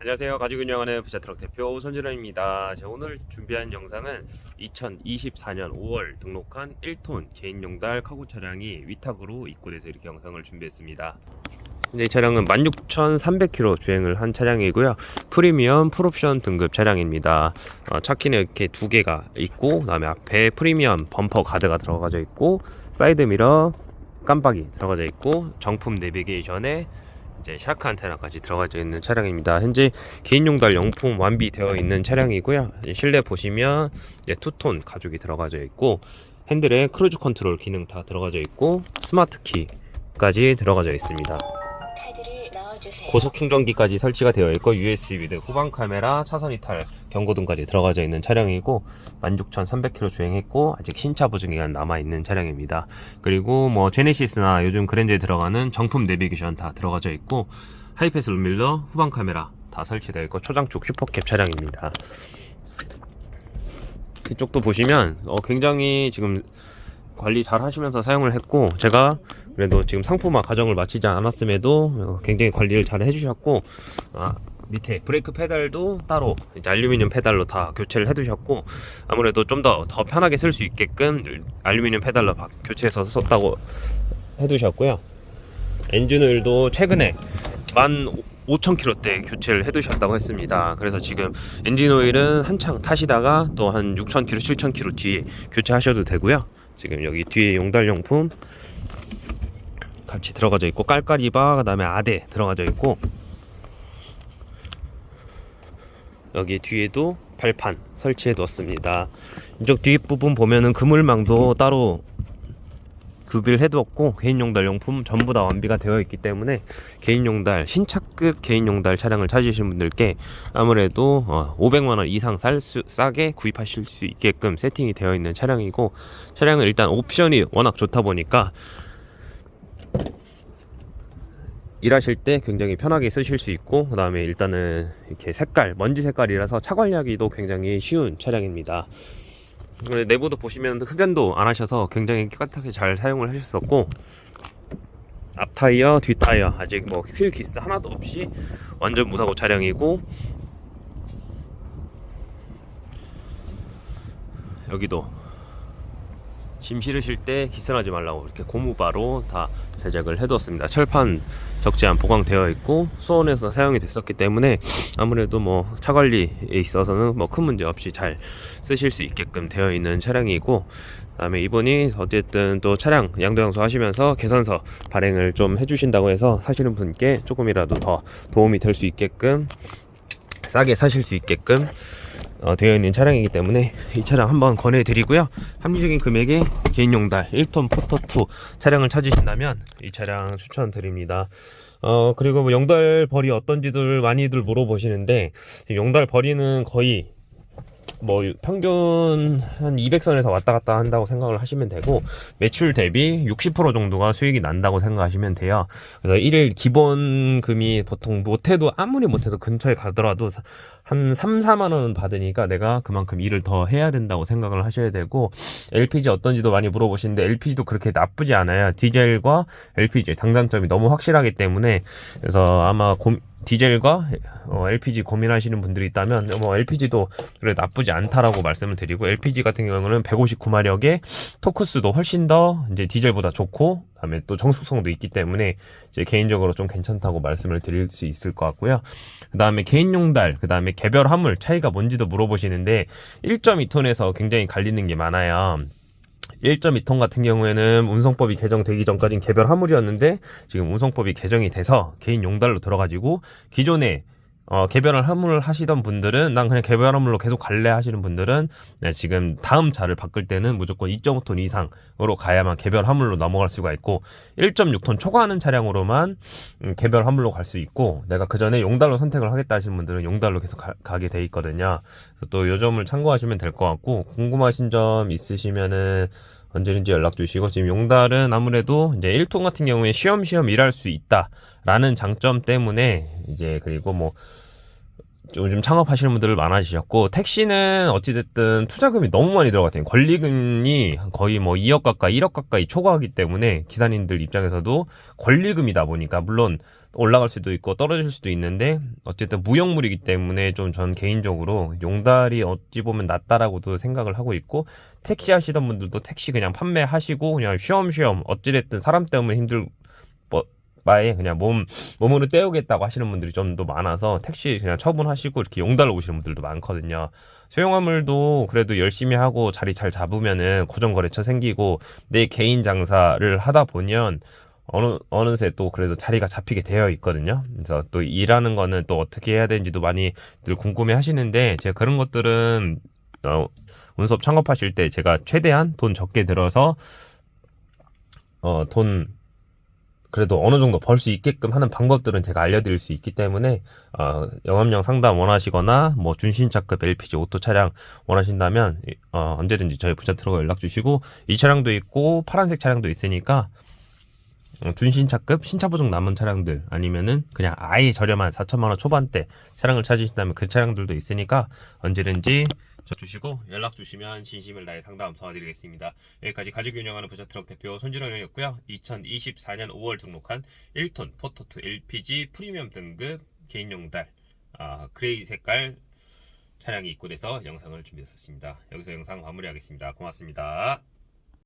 안녕하세요. 가지고 운영하는 부자트럭 대표 손진원입니다. 오늘 준비한 영상은 2024년 5월 등록한 1톤 개인용달 카고 차량이 위탁으로 입고돼서 이렇게 영상을 준비했습니다. 근데 이 차량은 16,300km 주행을 한 차량이고요. 프리미엄 풀옵션 등급 차량입니다. 어, 차키는 이렇게 두 개가 있고, 그 다음에 앞에 프리미엄 범퍼 가드가 들어가져 있고, 사이드 미러 깜빡이 들어가져 있고, 정품 내비게이션에 이제 샤크 안테나까지 들어가져 있는 차량입니다. 현재 개인 용달 용품 완비되어 있는 차량이고요. 실내 보시면 이제 투톤 가죽이 들어가져 있고 핸들에 크루즈 컨트롤 기능 다 들어가져 있고 스마트 키까지 들어가져 있습니다. 고속 충전기까지 설치가 되어 있고 USB 등 후방 카메라, 차선 이탈 경고등까지 들어가져 있는 차량이고 16,300km 주행했고 아직 신차 보증 기간 남아 있는 차량입니다. 그리고 뭐 제네시스나 요즘 그랜저에 들어가는 정품 내비게이션 다 들어가져 있고 하이패스 룸밀러, 후방 카메라 다 설치되어 있고 초장축 슈퍼캡 차량입니다. 뒤쪽도 보시면 어, 굉장히 지금 관리 잘 하시면서 사용을 했고 제가 그래도 지금 상품화 과정을 마치지 않았음에도 어, 굉장히 관리를 잘 해주셨고 아, 밑에 브레이크 페달도 따로 이제 알루미늄 페달로 다 교체를 해두셨고 아무래도 좀 더더 편하게 쓸 수 있게끔 알루미늄 페달로 바- 교체해서 썼다고 해두셨고요 엔진 오일도 최근에 만 5,000km대 교체를 해두셨다고 했습니다. 그래서 지금 엔진 오일은 한창 타시다가 또 한 6,000km, 7,000km 뒤에 교체하셔도 되고요. 지금 여기 뒤에 용달용품 같이 들어가져 있고 깔깔이바 그다음에 아대 들어가져 있고 여기 뒤에도 발판 설치해 두었습니다. 이쪽 뒷부분 보면은 그물망도 따로 구비를 해두었고 개인 용달 용품 전부 다 완비가 되어 있기 때문에 개인 용달 신차급 개인 용달 차량을 찾으시는 분들께 아무래도 어, 500만 원 이상 쌀 수, 싸게 구입하실 수 있게끔 세팅이 되어 있는 차량이고 차량은 일단 옵션이 워낙 좋다 보니까 일하실 때 굉장히 편하게 쓰실 수 있고 그 다음에 일단은 이렇게 색깔 먼지 색깔이라서 차 관리하기도 굉장히 쉬운 차량입니다. 내부도 보시면 흡연도 안 하셔서 굉장히 깨끗하게 잘 사용을 하셨었고 앞 타이어, 뒷 타이어 아직 뭐 휠 기스 하나도 없이 완전 무사고 차량이고 여기도 짐 실으실 때 기스나지 말라고 이렇게 고무바로 다 제작을 해두었습니다. 철판 적재한 보강되어 있고 수원에서 사용이 됐었기 때문에 아무래도 뭐 차 관리에 있어서는 뭐 큰 문제 없이 잘 쓰실 수 있게끔 되어 있는 차량이고 그다음에 이분이 어쨌든 또 차량 양도양수 하시면서 개선서 발행을 좀 해주신다고 해서 사시는 분께 조금이라도 더 도움이 될 수 있게끔 싸게 사실 수 있게끔 어, 되어 있는 차량이기 때문에 이 차량 한번 권해드리고요. 합리적인 금액에 개인용달 1톤 포터2 차량을 찾으신다면 이 차량 추천드립니다. 어, 그리고 뭐 용달 벌이 어떤지들 많이들 물어보시는데 용달 벌이는 거의 뭐 평균 한 200선에서 왔다 갔다 한다고 생각을 하시면 되고 매출 대비 60% 정도가 수익이 난다고 생각하시면 돼요. 그래서 일일 기본금이 보통 못해도 아무리 못해도 근처에 가더라도 한 3, 4만 원은 받으니까 내가 그만큼 일을 더 해야 된다고 생각을 하셔야 되고 LPG 어떤지도 많이 물어보시는데 LPG도 그렇게 나쁘지 않아요. 디젤과 LPG 당장점이 너무 확실하기 때문에 그래서 아마 고, 디젤과 어, LPG 고민하시는 분들이 있다면 뭐 LPG도 그래 나쁘지 않다라고 말씀을 드리고 LPG 같은 경우는 159마력의 토크수도 훨씬 더 이제 디젤보다 좋고 그다음에 또 정숙성도 있기 때문에 이제 개인적으로 좀 괜찮다고 말씀을 드릴 수 있을 것 같고요. 그다음에 개인용달, 그다음에 개별 화물 차이가 뭔지도 물어보시는데 1.2톤에서 굉장히 갈리는 게 많아요. 1.2톤 같은 경우에는 운송법이 개정되기 전까지는 개별 화물이었는데 지금 운송법이 개정이 돼서 개인 용달로 들어가지고 기존에 어, 개별 화물을 하시던 분들은 난 그냥 개별 화물로 계속 갈래 하시는 분들은 네, 지금 다음 차를 바꿀 때는 무조건 2.5톤 이상으로 가야만 개별 화물로 넘어갈 수가 있고 1.6톤 초과하는 차량으로만 음, 개별 화물로 갈 수 있고 내가 그 전에 용달로 선택을 하겠다 하시는 분들은 용달로 계속 가, 게돼 있거든요. 그래서 또 요 점을 참고하시면 될 것 같고 궁금하신 점 있으시면은 언제든지 연락 주시고 지금 용달은 아무래도 이제 1톤 같은 경우에 쉬엄쉬엄 일할 수 있다라는 장점 때문에 이제 그리고 뭐 요즘 창업하시는 분들 많아지셨고 택시는 어찌됐든 투자금이 너무 많이 들어갔대요. 권리금이 거의 뭐 2억 가까이 1억 가까이 초과하기 때문에 기사님들 입장에서도 권리금이다 보니까 물론 올라갈 수도 있고 떨어질 수도 있는데 어쨌든 무형물이기 때문에 좀 전 개인적으로 용달이 어찌 보면 낫다라고도 생각을 하고 있고 택시 하시던 분들도 택시 그냥 판매하시고 그냥 쉬엄쉬엄 어찌됐든 사람 때문에 힘들 뭐 바에 그냥 몸 몸으로 때우겠다고 하시는 분들이 좀 더 많아서 택시 그냥 처분하시고 이렇게 용달로 오시는 분들도 많거든요. 소형화물도 그래도 열심히 하고 자리 잘 잡으면은 고정 거래처 생기고 내 개인 장사를 하다 보면 어느 어느새 또 그래도 자리가 잡히게 되어 있거든요. 그래서 또 일하는 거는 또 어떻게 해야 되는지도 많이 늘 궁금해 하시는데 제가 그런 것들은 어, 운수업 창업하실 때 제가 최대한 돈 적게 들어서 어, 돈 그래도 어느 정도 벌 수 있게끔 하는 방법들은 제가 알려드릴 수 있기 때문에 어, 영업용 상담 원하시거나 뭐 준신차급 LPG 오토 차량 원하신다면 어, 언제든지 저희 부자 트럭에 연락 주시고 이 차량도 있고 파란색 차량도 있으니까 어, 준신차급 신차 보증 남은 차량들 아니면은 그냥 아예 저렴한 4천만 원 초반대 차량을 찾으신다면 그 차량들도 있으니까 언제든지 저 주시고 연락 주시면 진심을 다해 상담 도와드리겠습니다. 여기까지 가지고 운영하는 부자트럭 대표 손진원이었고요. 2024년 5월 등록한 1톤 포토2 LPG 프리미엄 등급 개인용 달 아, 그레이 색깔 차량이 입고돼서 영상을 준비했었습니다. 여기서 영상 마무리하겠습니다. 고맙습니다.